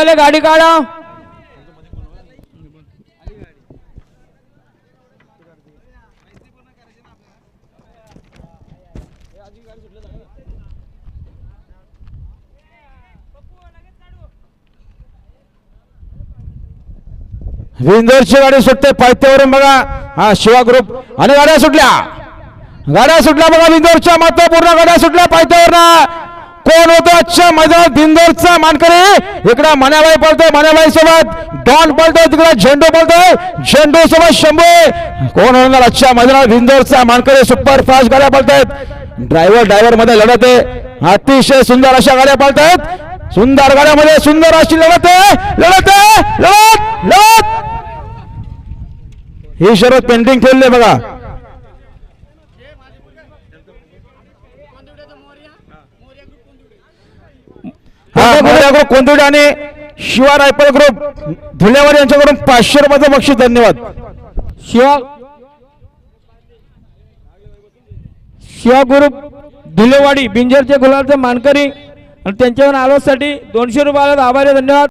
धुळेवाले गाडी काढा. विंदोरची गाडी सुटते पायथ्यावरून बघा. हा शिवा ग्रुप आणि गाड्या सुटल्या. गाड्या सुटल्या बघा विंदोरच्या महत्त्वपूर्ण गाड्या सुटल्या पायथ्यावरनं. कोण होतो? आजच्या मैदानात बिंदोरचा मानकरी. इकडे मनाबाई पळतोय मनाबाई सोबत. डॉन पळतोय तिकडे झेंडू पळतोय. झेंडू सोबत शंभू. कोण होणार? आजच्या मैदानात बिंदोरचा मानकरी सुपर फास्ट गाड्या पळतायत. ड्रायव्हर ड्रायव्हरमध्ये लढत. आहे अतिशय सुंदर अशा गाड्या पळतायत. सुंदर गाड्यामध्ये सुंदर अशी लढत. आहे लढत आहे लढत लढत. ही शरद पेंटिंग ठेवली बघा. ग्रुप कोंदुडे आणि शिवा रायफल ग्रुप धुल्यावाडी यांच्याकडून पाचशे रुपयाचं बक्षीस धन्यवाद. शिवा शिवा ग्रुप धुलेवाडी बिंजरचे गुलाबचे मानकरी आणि त्यांच्यावर आलोसाठी दोनशे रुपयाला आभारी धन्यवाद.